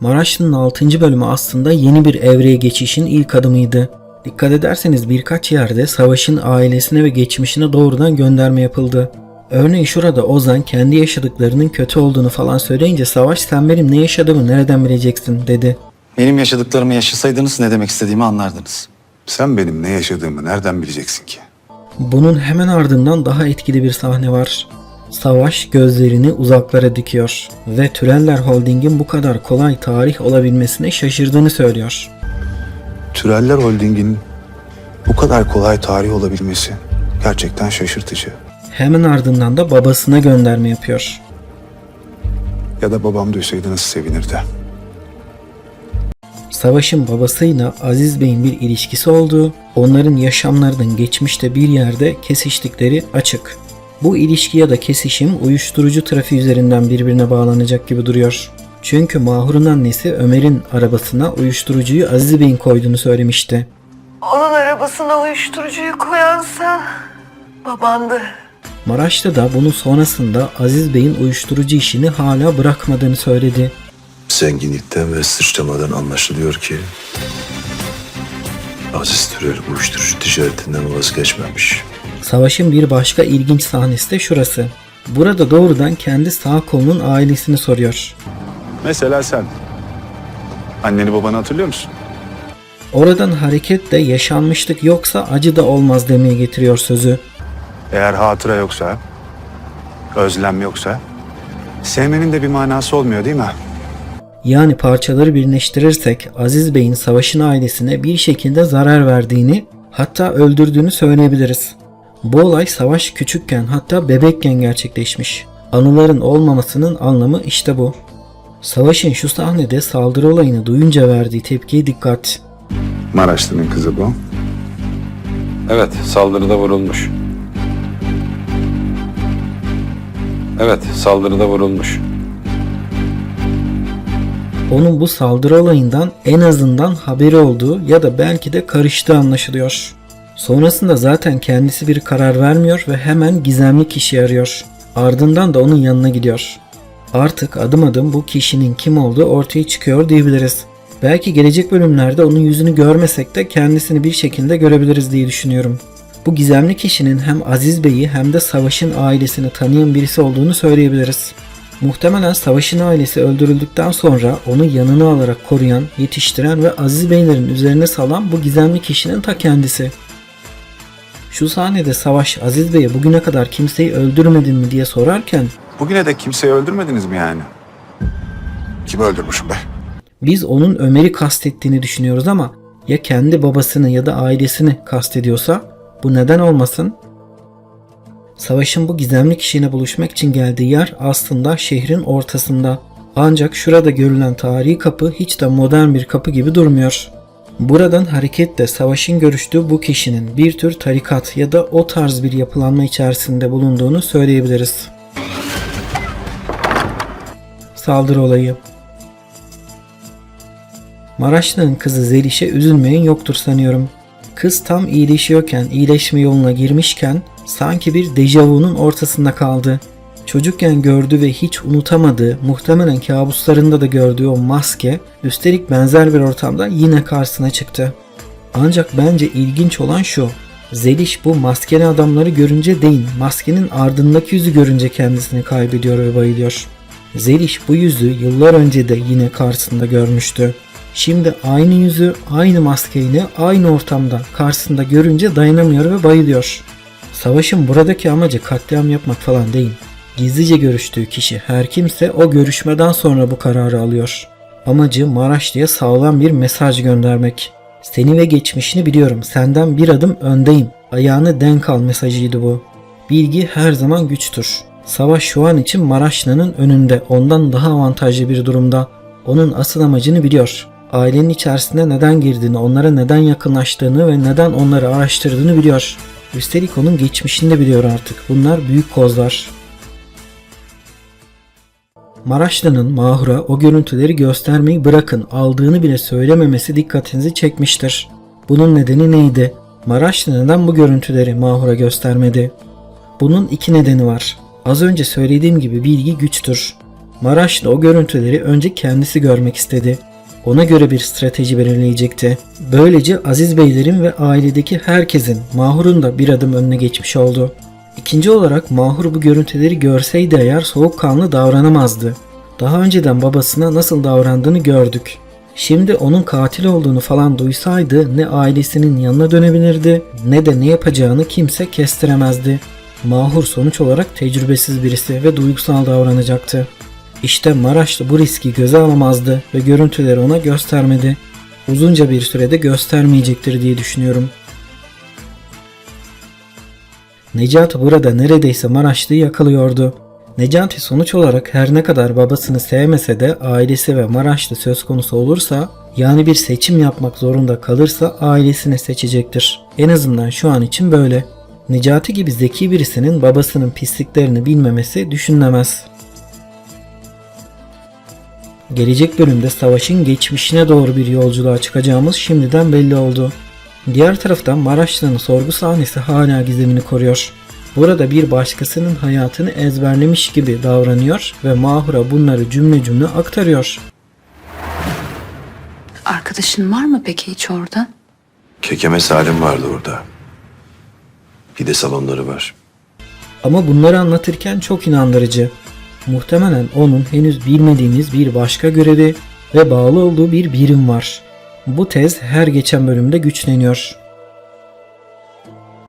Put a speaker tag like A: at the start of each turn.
A: Maraşlı'nın 6. bölümü aslında yeni bir evreye geçişin ilk adımıydı. Dikkat ederseniz birkaç yerde savaşın ailesine ve geçmişine doğrudan gönderme yapıldı. Örneğin şurada Ozan kendi yaşadıklarının kötü olduğunu falan söyleyince Savaş sen benim ne yaşadığımı nereden bileceksin dedi.
B: Benim yaşadıklarımı yaşasaydınız ne demek istediğimi anlardınız.
C: Sen benim ne yaşadığımı nereden bileceksin ki?
A: Bunun hemen ardından daha etkili bir sahne var. Savaş gözlerini uzaklara dikiyor ve Türeller Holding'in bu kadar kolay tarih olabilmesine şaşırdığını söylüyor.
C: Türeller Holding'in bu kadar kolay tarih olabilmesi gerçekten şaşırtıcı.
A: Hemen ardından da babasına gönderme yapıyor.
C: Ya da babam duysaydı nasıl sevinirdi.
A: Savaş'ın babasıyla Aziz Bey'in bir ilişkisi olduğu, onların yaşamlarının geçmişte bir yerde kesiştikleri açık. Bu ilişki ya da kesişim uyuşturucu trafiği üzerinden birbirine bağlanacak gibi duruyor. Çünkü Mahur'un annesi Ömer'in arabasına uyuşturucuyu Aziz Bey'in koyduğunu söylemişti.
D: Onun arabasına uyuşturucuyu koyansa babandı.
A: Maraş'ta da bunun sonrasında Aziz Bey'in uyuşturucu işini hala bırakmadığını söyledi.
E: Zenginlikten ve sıçramadan anlaşılıyor ki Aziz Türel uyuşturucu ticaretinden vazgeçmemiş.
A: Savaşın bir başka ilginç sahnesi de şurası. Burada doğrudan kendi sağ kolunun ailesini soruyor.
C: Mesela sen. Anneni babanı hatırlıyor musun?
A: Oradan hareketle yaşanmışlık yoksa acı da olmaz demeye getiriyor sözü.
C: Eğer hatıra yoksa, özlem yoksa, sevmenin de bir manası olmuyor değil mi?
A: Yani parçaları birleştirirsek Aziz Bey'in savaşın ailesine bir şekilde zarar verdiğini hatta öldürdüğünü söyleyebiliriz. Bu olay savaş küçükken hatta bebekken gerçekleşmiş. Anıların olmamasının anlamı işte bu. Savaşın şu sahnede saldırı olayını duyunca verdiği tepkiye dikkat.
C: Maraşlı'nın kızı bu.
F: Evet, saldırıda vurulmuş. Evet, saldırıda vurulmuş.
A: Onun bu saldırı olayından en azından haberi olduğu ya da belki de karıştığı anlaşılıyor. Sonrasında zaten kendisi bir karar vermiyor ve hemen gizemli kişi arıyor. Ardından da onun yanına gidiyor. Artık adım adım bu kişinin kim olduğu ortaya çıkıyor diyebiliriz. Belki gelecek bölümlerde onun yüzünü görmesek de kendisini bir şekilde görebiliriz diye düşünüyorum. Bu gizemli kişinin hem Aziz Bey'i hem de Savaş'ın ailesini tanıyan birisi olduğunu söyleyebiliriz. Muhtemelen Savaş'ın ailesi öldürüldükten sonra onu yanına alarak koruyan, yetiştiren ve Aziz Beylerin üzerine salan bu gizemli kişinin ta kendisi. Şu sahnede Savaş Aziz Bey'e bugüne kadar kimseyi öldürmedin mi diye sorarken
C: Bugüne de kimseyi öldürmediniz mi yani? Kimi öldürmüşüm be?
A: biz onun Ömer'i kastettiğini düşünüyoruz ama ya kendi babasını ya da ailesini kastediyorsa bu neden olmasın? Savaş'ın bu gizemli kişiyle buluşmak için geldiği yer aslında şehrin ortasında. Ancak şurada görülen tarihi kapı hiç de modern bir kapı gibi durmuyor. Buradan hareketle Savaş'ın görüştüğü bu kişinin bir tür tarikat ya da o tarz bir yapılanma içerisinde bulunduğunu söyleyebiliriz. Saldırı olayı Maraşlı'nın kızı Zeliş'e üzülmeyen yoktur sanıyorum. Kız tam iyileşiyorken, iyileşme yoluna girmişken sanki bir dejavunun ortasında kaldı. Çocukken gördüğü ve hiç unutamadığı, muhtemelen kabuslarında da gördüğü o maske, üstelik benzer bir ortamda yine karşısına çıktı. Ancak bence ilginç olan şu, Zeliş bu maskeli adamları görünce değil, maskenin ardındaki yüzü görünce kendisini kaybediyor ve bayılıyor. Zeliş bu yüzü yıllar önce de yine karşısında görmüştü. Şimdi aynı yüzü, aynı maskeyle, aynı ortamda karşısında görünce dayanamıyor ve bayılıyor. Savaşın buradaki amacı katliam yapmak falan değil. Gizlice görüştüğü kişi her kimse o görüşmeden sonra bu kararı alıyor. Amacı Maraşlı'ya sağlam bir mesaj göndermek. Seni ve geçmişini biliyorum. Senden bir adım öndeyim. Ayağını denk al mesajıydı bu. Bilgi her zaman güçtür. Savaş şu an için Maraşlı'nın önünde. Ondan daha avantajlı bir durumda. Onun asıl amacını biliyor. Ailenin içerisine neden girdiğini, onlara neden yakınlaştığını ve neden onları araştırdığını biliyor. Üstelik onun geçmişini de biliyor artık. Bunlar büyük kozlar. Maraşlı'nın Mahur'a o görüntüleri göstermeyi bırakın aldığını bile söylememesi dikkatinizi çekmiştir. Bunun nedeni neydi? Maraşlı neden bu görüntüleri Mahur'a göstermedi? Bunun iki nedeni var. Az önce söylediğim gibi bilgi güçtür. Maraşlı o görüntüleri önce kendisi görmek istedi. Ona göre bir strateji belirleyecekti. Böylece Aziz Beylerin ve ailedeki herkesin Mahur'un da bir adım önüne geçmiş oldu. İkinci olarak Mahur bu görüntüleri görseydi eğer soğukkanlı davranamazdı. Daha önceden babasına nasıl davrandığını gördük. Şimdi onun katil olduğunu falan duysaydı ne ailesinin yanına dönebilirdi ne de ne yapacağını kimse kestiremezdi. Mahur sonuç olarak tecrübesiz birisi ve duygusal davranacaktı. İşte Maraşlı bu riski göze alamazdı ve görüntüleri ona göstermedi. Uzunca bir sürede göstermeyecektir diye düşünüyorum. Necati burada neredeyse Maraşlı'yı yakalıyordu. Necati sonuç olarak her ne kadar babasını sevmese de ailesi ve Maraşlı söz konusu olursa yani bir seçim yapmak zorunda kalırsa ailesini seçecektir. En azından şu an için böyle. Necati gibi zeki birisinin babasının pisliklerini bilmemesi düşünülemez. Gelecek bölümde savaşın geçmişine doğru bir yolculuğa çıkacağımız şimdiden belli oldu. Diğer taraftan Maraşlı'nın sorgu sahnesi hala gizemini koruyor. Burada bir başkasının hayatını ezberlemiş gibi davranıyor ve Mahur'a bunları cümle cümle aktarıyor.
G: Arkadaşın var mı peki hiç orada?
E: Kekeme Salim vardı orada. Bir de salonları var.
A: Ama bunları anlatırken çok inandırıcı. Muhtemelen onun henüz bilmediğimiz bir başka görevi ve bağlı olduğu bir birim var. Bu tez her geçen bölümde güçleniyor.